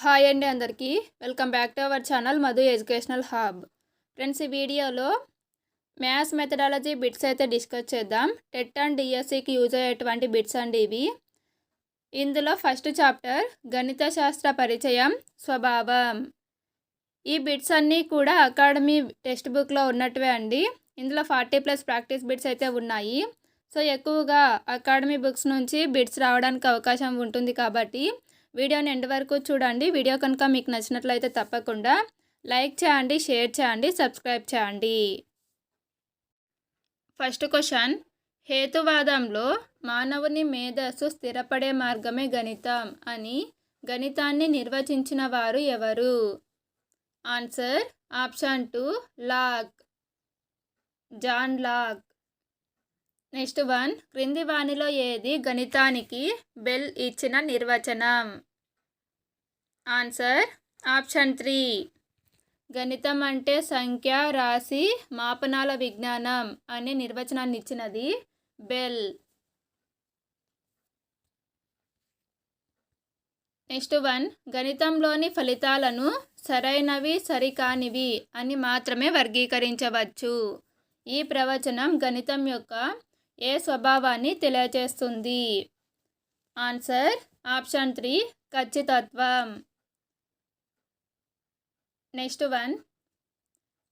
Hi అండి అందరికీ. Welcome back to our channel Madhu educational hub. Friends ఈ వీడియోలో మ్యాథ్స్ మెథడాలజీ బిట్స్ అయితే డిస్కస్ చేద్దాం. టెట్ అండ్ డిఎస్సికి యూజ్ అయ్యేటువంటి బిట్స్ అండి ఇవి. ఇందులో ఫస్ట్ చాప్టర్ గణిత శాస్త్ర పరిచయం స్వభావం. ఈ బిట్స్ అన్నీ కూడా అకాడమీ టెక్స్ట్ బుక్లో ఉన్నట్టువే అండి. ఇందులో ఫార్టీ ప్లస్ ప్రాక్టీస్ బిట్స్ అయితే ఉన్నాయి. సో ఎక్కువగా అకాడమీ బుక్స్ నుంచి బిట్స్ రావడానికి అవకాశం ఉంటుంది కాబట్టి వీడియోని ఎండ్ వరకు చూడండి. వీడియో కనుక మీకు నచ్చినట్లయితే తప్పకుండా లైక్ చేయండి షేర్ చేయండి సబ్స్క్రైబ్ చేయండి. First question. హేతువాదంలో మానవుని మేధస్సు స్థిరపడే మార్గమే గణితం అని గణితాన్ని నిర్వచించిన వారు ఎవరు? Answer option two Locke John Locke next one. క్రింది వాణిలో ఏది గణితానికి బెల్ ఇచ్చిన నిర్వచనం? Answer option three. గణితం అంటే సంఖ్య రాశి మాపనాల విజ్ఞానం అనే నిర్వచనాన్ని ఇచ్చినది బెల్. Next one. గణితంలోని ఫలితాలను సరైనవి సరికానివి అని మాత్రమే వర్గీకరించవచ్చు. ఈ ప్రవచనం గణితం యొక్క ఏ స్వభావాన్ని తెలియచేస్తుంది ఆన్సర్ ఆప్షన్ త్రీ ఖచ్చితత్వం. Next one.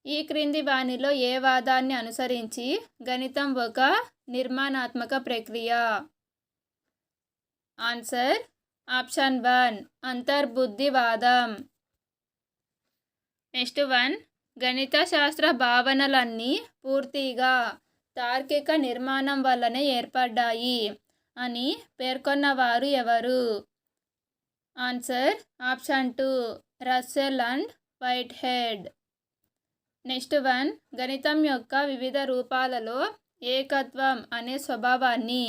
ఈ క్రింది వాణిలో ఏ వాదాన్ని అనుసరించి గణితం ఒక నిర్మాణాత్మక ప్రక్రియ? ఆన్సర్ ఆప్షన్ వన్ అంతర్బుద్ధివాదం నెక్స్ట్ వన్ గణిత శాస్త్ర భావనలన్నీ పూర్తిగా తార్కిక నిర్మాణం వల్లనే ఏర్పడ్డాయి అని పేర్కొన్నవారు ఎవరు? Answer option two Russell and Whitehead. Next one గణితం యొక్క వివిధ రూపాలలో ఏకత్వం అనే స్వభావాన్ని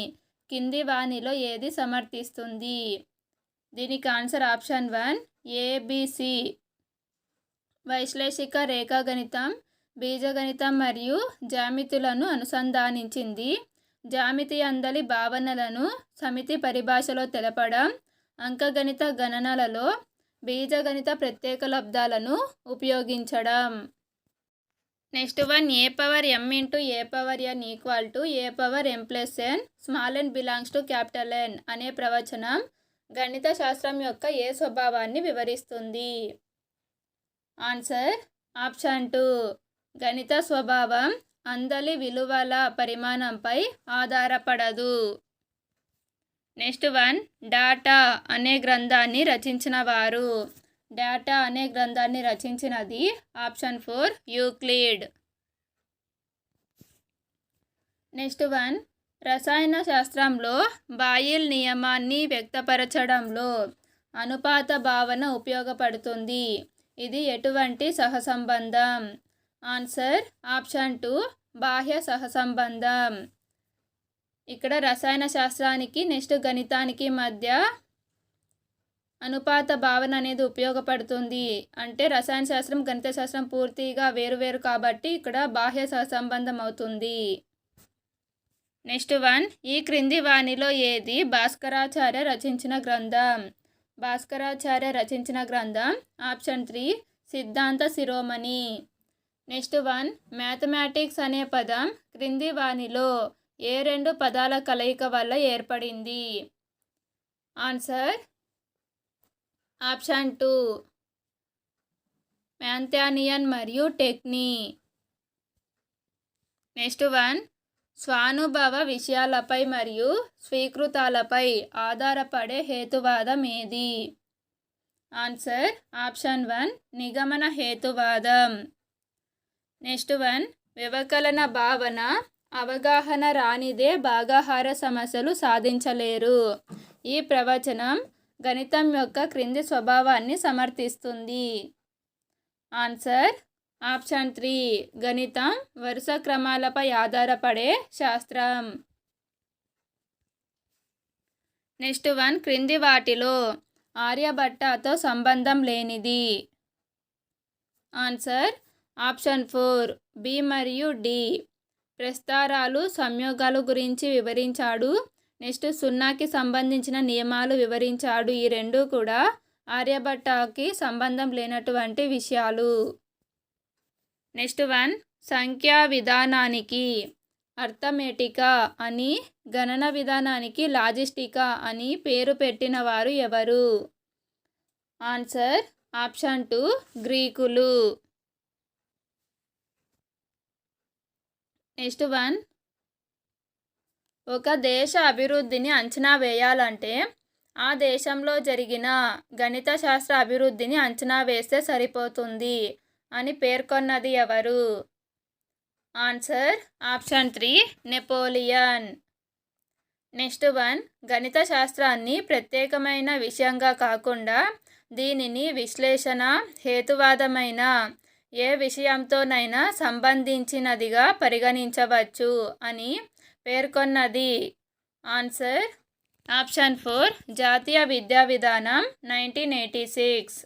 కింది వాణిలో ఏది సమర్థిస్తుంది? దీనికి ఆన్సర్ ఆప్షన్ వన్ ఏబిసి వైశ్లేషిక రేఖాగణితం బీజగణితం మరియు జామితులను అనుసంధానించింది. జామితి అందలి భావనలను సమితి పరిభాషలో తెలపడం అంకగణిత గణనలలో బీజగణిత ప్రత్యేక లబ్ధాలను ఉపయోగించడం. Next one A power M into A power N equal to A power M plus N small N belongs to capital N అనే ప్రవచనం గణిత శాస్త్రం యొక్క ఏ స్వభావాన్ని వివరిస్తుంది? ఆన్సర్ ఆప్షన్ టూ గణిత స్వభావం అందలి విలువల పరిమాణంపై ఆధారపడదు. నెక్స్ట్ వన్ డాటా అనే గ్రంథాన్ని రచించిన వారు డాటా అనే గ్రంథాన్ని రచించినది option four Euclid. Next one రసాయన శాస్త్రంలో బాయిల్ నియమాన్ని వ్యక్తపరచడంలో అనుపాత భావన ఉపయోగపడుతుంది. ఇది ఎటువంటి సహసంబంధం? ఆన్సర్ ఆప్షన్ టూ బాహ్య సహసంబంధం. ఇక్కడ రసాయన శాస్త్రానికి నెక్స్ట్ గణితానికి మధ్య అనుపాత భావన అనేది ఉపయోగపడుతుంది. అంటే రసాయన శాస్త్రం గణిత శాస్త్రం పూర్తిగా వేరువేరు కాబట్టి ఇక్కడ బాహ్య సహసంబంధం అవుతుంది. నెక్స్ట్ వన్ ఈ క్రింది వాణిలో ఏది భాస్కరాచార్య రచించిన గ్రంథం? భాస్కరాచార్య రచించిన గ్రంథం ఆప్షన్ త్రీ సిద్ధాంత శిరోమణి. నెక్స్ట్ వన్ మ్యాథమెటిక్స్ అనే పదం క్రింది వాణిలో ఏ రెండు పదాల కలయిక వల్ల ఏర్పడింది? ఆన్సర్? Option two. మ్యాంథానియన్ మరియు టెక్నీ. Next one. స్వానుభవ విషయాలపై మరియు స్వీకృతాలపై ఆధారపడే హేతువాదం ఏది? Answer? Option one. నిగమన హేతువాదం. Next one. వ్యవకలన భావన అవగాహన రానిదే భాగాహార సమస్యలు సాధించలేరు. ఈ ప్రవచనం గణితం యొక్క క్రింది స్వభావాన్ని సమర్థిస్తుంది. ఆన్సర్ ఆప్షన్ త్రీ గణితం వరుస క్రమాలపై ఆధారపడే శాస్త్రం. నెక్స్ట్ వన్ క్రింది వాటిలో ఆర్యభట్టతో సంబంధం లేనిది. ఆన్సర్ ఆప్షన్ ఫోర్ బి మరియు డి. ప్రస్తారాలు సంయోగాలు గురించి వివరించాడు. నెక్స్ట్ సున్నాకి సంబంధించిన నియమాలు వివరించాడు. ఈ రెండు కూడా ఆర్యభట్టకి సంబంధం లేనటువంటి విషయాలు. నెక్స్ట్ వన్ సంఖ్యా విధానానికి అర్థమెటికా అని గణన విధానానికి లాజిస్టికా అని పేరు పెట్టిన వారు ఎవరు? ఆన్సర్ ఆప్షన్ టూ గ్రీకులు. Next one. ఒక దేశ అభివృద్ధిని అంచనా వేయాలంటే ఆ దేశంలో జరిగిన గణిత శాస్త్ర అభివృద్ధిని అంచనా వేస్తే సరిపోతుంది అని పేర్కొన్నది ఎవరు? Answer option three Napoleon. Next one గణిత శాస్త్రాన్ని ప్రత్యేకమైన విషయంగా కాకుండా దీనిని విశ్లేషణ హేతువాదమైన ఏ విషయంతోనైనా సంబంధించినదిగా పరిగణించవచ్చు అని పేర్కొన్నది. ఆన్సర్ ఆప్షన్ ఫోర్ జాతీయ విద్యా విధానం nineteen eighty six.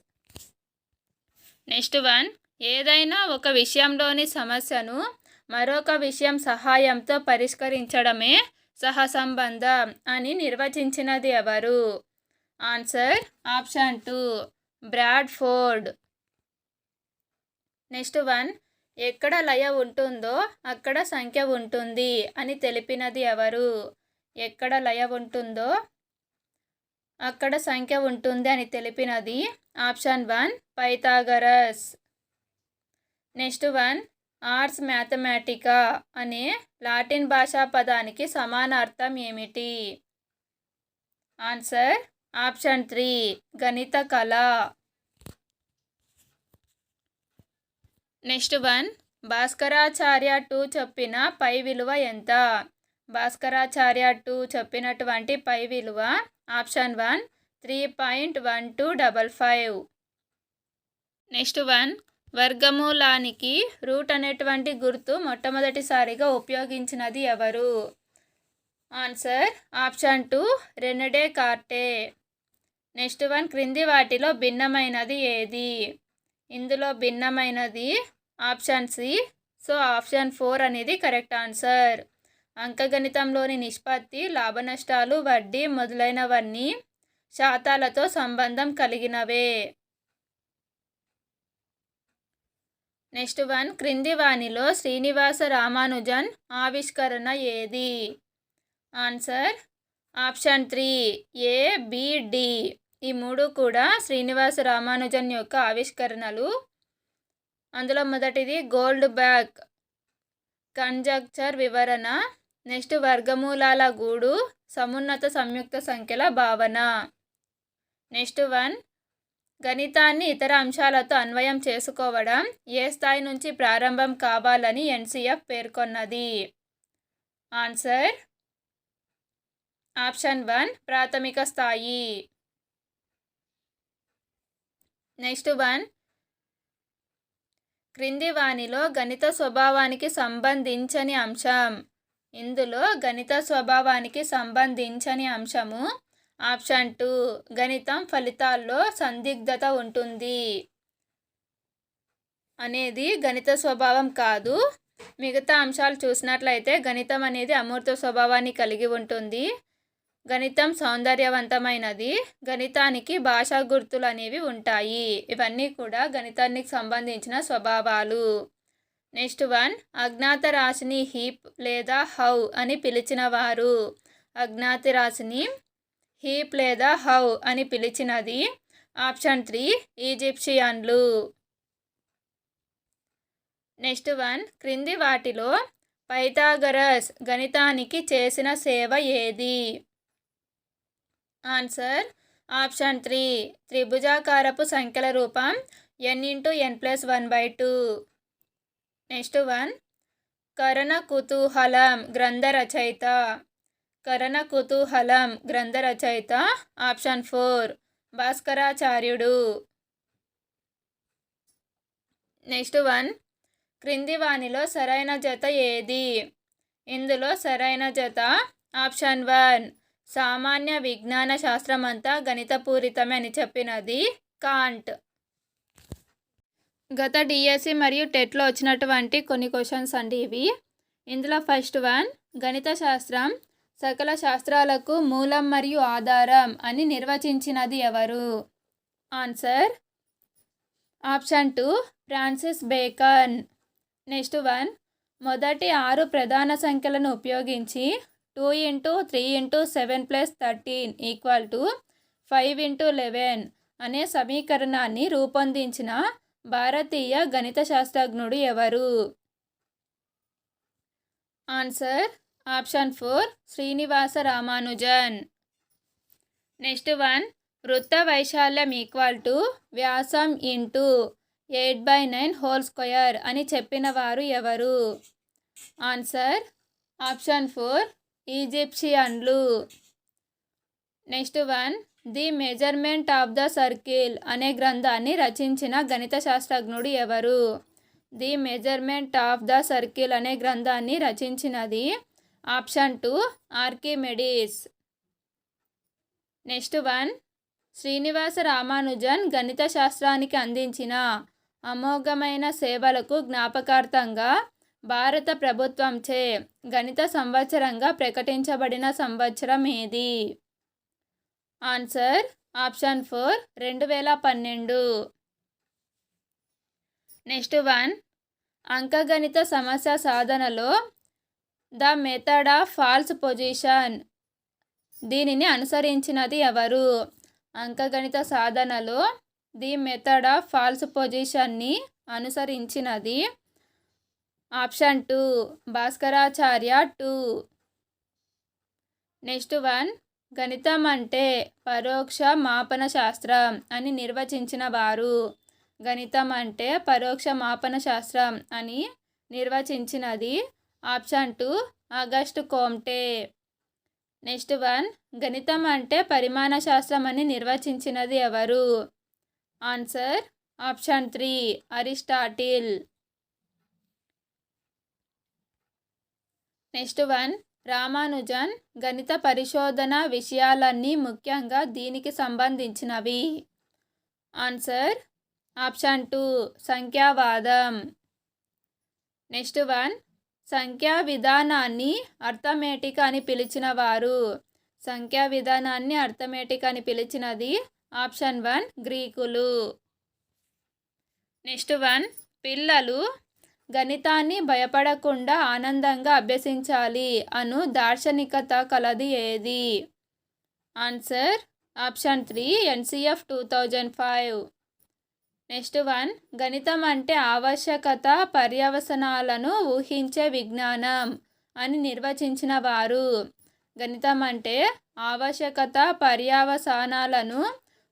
Next one ఏదైనా ఒక విషయంలోని సమస్యను మరొక విషయం సహాయంతో పరిష్కరించడమే సహసంబంధం అని నిర్వచించినది ఎవరు? Answer option two Bradford. Next one ఎక్కడ లయ ఉంటుందో అక్కడ సంఖ్య ఉంటుంది అని తెలిపినది ఎవరు? ఎక్కడ లయ ఉంటుందో అక్కడ సంఖ్య ఉంటుంది అని తెలిపినది option one Pythagoras. Next one arts mathematica అనే లాటిన్ భాషా పదానికి సమాన అర్థం ఏమిటి? ఆన్సర్ ఆప్షన్ త్రీ గణిత కళ. నెక్స్ట్ వన్ భాస్కరాచార్య టూ చెప్పిన పై విలువ ఎంత? భాస్కరాచార్య టూ చెప్పినటువంటి పై విలువ option one three point one two double five. Next one వర్గమూలానికి root అనేటువంటి గుర్తు మొట్టమొదటిసారిగా ఉపయోగించినది ఎవరు? Answer option two Rene Descartes. Next one క్రింది వాటిలో భిన్నమైనది ఏది? ఇందులో భిన్నమైనది option C. So option four అనేది కరెక్ట్ ఆన్సర్. అంకగణితంలోని నిష్పత్తి లాభనష్టాలు వడ్డీ మొదలైనవన్నీ శాతాలతో సంబంధం కలిగినవే. నెక్స్ట్ వన్ క్రింది వాణిలో శ్రీనివాస రామానుజన్ ఆవిష్కరణ ఏది? Answer option three A D. ఈ మూడు కూడా శ్రీనివాస రామానుజన్ యొక్క ఆవిష్కరణలు. అందులో మొదటిది గోల్డ్ బ్యాక్ కంజక్చర్ వివరణ నెక్స్ట్ వర్గమూలాల గూడు సమున్నత సంయుక్త సంఖ్యల భావన. నెక్స్ట్ వన్ గణితాన్ని ఇతర అంశాలతో అన్వయం చేసుకోవడం ఏ స్థాయి నుంచి ప్రారంభం కావాలని ఎన్సిఎఫ్ పేర్కొన్నది. ఆన్సర్ ఆప్షన్ వన్ ప్రాథమిక స్థాయి. Next one. క్రింది వానిలో గణిత స్వభావానికి సంబంధించని అంశం. ఇందులో గణిత స్వభావానికి సంబంధించని అంశము ఆప్షన్ టూ గణితం ఫలితాల్లో సందిగ్ధత ఉంటుంది అనేది గణిత స్వభావం కాదు. మిగతా అంశాలు చూసినట్లయితే గణితం అనేది అమూర్త స్వభావాన్ని కలిగి ఉంటుంది. గణితం సౌందర్యవంతమైనది. గణితానికి భాషా గుర్తులు అనేవి ఉంటాయి. ఇవన్నీ కూడా గణితానికి సంబంధించిన స్వభావాలు. నెక్స్ట్ వన్ అజ్ఞాత రాశిని హీప్ లేదా హౌ అని పిలిచిన వారు అజ్ఞాత రాశిని హీప్ లేదా హౌ అని పిలిచినది. ఆప్షన్ త్రీ ఈజిప్షియన్లు. నెక్స్ట్ వన్ క్రింది వాటిలో పైథాగరస్ గణితానికి చేసిన సేవ ఏది? Answer option three. త్రిభుజాకారపు సంఖ్యల రూపం N into N plus one by two. Next one. కరణ కుతూహలం గ్రంథ రచయిత. కరణ కుతూహలం గ్రంథ రచయిత ఆప్షన్ ఫోర్. భాస్కరాచార్యుడు. Next one. క్రింది వానిలో సరైన జత ఏది? ఇందులో సరైన జత ఆప్షన్ వన్. సామాన్య విజ్ఞాన శాస్త్రం అంతా గణితపూరితమే అని చెప్పినది కాంట్. గత డిఎస్సి మరియు టెట్లో వచ్చినటువంటి కొన్ని క్వశ్చన్స్ అండి ఇవి. ఇందులో ఫస్ట్ వన్ గణిత శాస్త్రం సకల శాస్త్రాలకు మూలం మరియు ఆధారం అని నిర్వచించినది ఎవరు? Answer option two Francis Bacon. Next one మొదటి ఆరు ప్రధాన సంఖ్యలను ఉపయోగించి two into three into seven plus thirteen equal to five into eleven అనే సమీకరణాన్ని రూపొందించిన భారతీయ గణిత శాస్త్రజ్ఞుడు ఎవరు? Answer option four Srinivasa Ramanujan. Next one వృత్త వైశాల్యం ఈక్వల్ టు వ్యాసం into eight by nine whole square అని చెప్పిన వారు ఎవరు? Answer option four ఈజిప్షియన్లు. Next one the measurement of the circle అనే గ్రంథాన్ని రచించిన గణిత శాస్త్రజ్ఞుడు ఎవరు? The measurement of the circle అనే గ్రంథాన్ని రచించినది option two Archimedes. Next one Srinivasa Ramanujan గణిత శాస్త్రానికి అందించిన అమోఘమైన సేవలకు జ్ఞాపకార్థంగా భారత ప్రభుత్వంచే గణిత సంవత్సరంగా ప్రకటించబడిన సంవత్సరం ఏది? ఆన్సర్ ఆప్షన్ ఫోర్ రెండు వేల పన్నెండు. నెక్స్ట్ వన్ అంకగణిత సమస్య సాధనలో the method of false position. దీనిని అనుసరించినది ఎవరు? అంకగణిత సాధనలో ది మెథడ్ ఆఫ్ ఫాల్స్ పొజిషన్ని అనుసరించినది option two Bhaskaracharya two. Next one గణితం అంటే పరోక్ష మాపన శాస్త్రం అని నిర్వచించిన వారు. గణితం అంటే పరోక్ష మాపన శాస్త్రం అని నిర్వచించినది. Option two Auguste Comte. Next one గణితం అంటే పరిమాణ శాస్త్రం అని నిర్వచించినది ఎవరు? Answer option three Aristotle. Next one Ramanujan గణిత పరిశోధన విషయాలన్నీ ముఖ్యంగా దీనికి సంబంధించినవి. ఆన్సర్ ఆప్షన్ టూ సంఖ్యావాదం. నెక్స్ట్ వన్ సంఖ్యా విధానాన్ని అర్థమేటిక్ అని పిలిచిన వారు సంఖ్యా విధానాన్ని అర్థమేటిక్ అని పిలిచినది ఆప్షన్ వన్ గ్రీకులు. నెక్స్ట్ వన్ పిల్లలు గణితాన్ని భయపడకుండా ఆనందంగా అభ్యసించాలి అను దార్శనికత కలది ఏది? Answer option three NCF two thousand five. Next one గణితం అంటే ఆవశ్యకత పర్యవసనాలను ఊహించే విజ్ఞానం అని నిర్వచించిన వారు. గణితం అంటే ఆవశ్యకత పర్యవసానాలను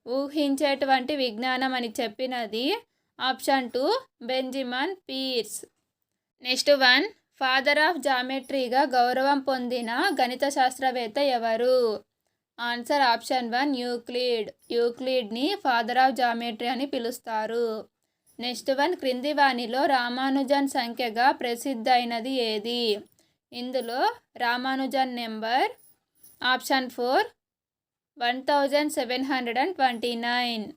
ఊహించేటువంటి విజ్ఞానం అని చెప్పినది option two Benjamin Peirce. Next one father of జామెట్రీగా గౌరవం పొందిన గణిత శాస్త్రవేత్త ఎవరు? Answer option one Euclid. యూక్లిడ్ని father of geometry అని పిలుస్తారు. నెక్స్ట్ వన్ క్రింది వాణిలో రామానుజన్ సంఖ్యగా ప్రసిద్ధైనది ఏది? ఇందులో Ramanujan number. Option four one thousand seven hundred and twenty nine.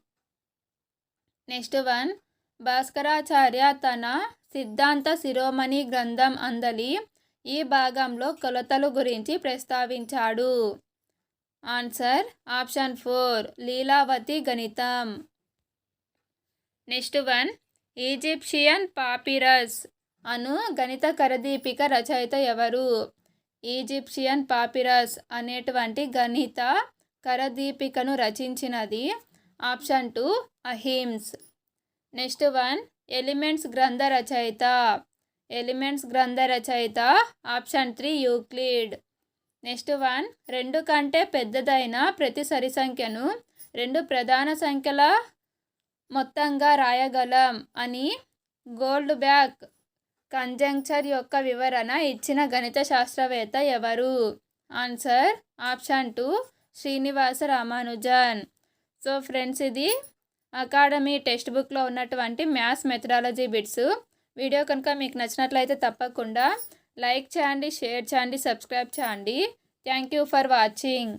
Next one Bhaskaracharya తన సిద్ధాంత శిరోమణి గ్రంథం అందలి ఈ భాగంలో కొలతలు గురించి ప్రస్తావించాడు. ఆన్సర్ ఆప్షన్ ఫోర్ లీలావతి గణితం. నెక్స్ట్ వన్ ఈజిప్షియన్ పాపిరస్ అను గణిత కరదీపిక రచయిత ఎవరు? ఈజిప్షియన్ పాపిరస్ అనేటువంటి గణిత కరదీపికను రచించినది option two Ahmes. Next one elements గ్రంథ రచయిత. ఎలిమెంట్స్ గ్రంథ రచయిత option three Euclid. Next one రెండు కంటే పెద్దదైన ప్రతి సరి సంఖ్యను రెండు ప్రధాన సంఖ్యల మొత్తంగా రాయగలం అని గోల్డ్ బ్యాక్ కంజంక్చర్ యొక్క వివరణ ఇచ్చిన గణిత శాస్త్రవేత్త ఎవరు? Answer option two Srinivasa Ramanujan. So friends ఇది అకాడమీ టెక్స్ట్ బుక్లో ఉన్నటువంటి మ్యాథ్స్ మెథడాలజీ బిట్స్. వీడియో కనుక మీకు నచ్చినట్లయితే తప్పకుండా లైక్ చేయండి షేర్ చేయండి సబ్స్క్రైబ్ చేయండి. Thank you for watching.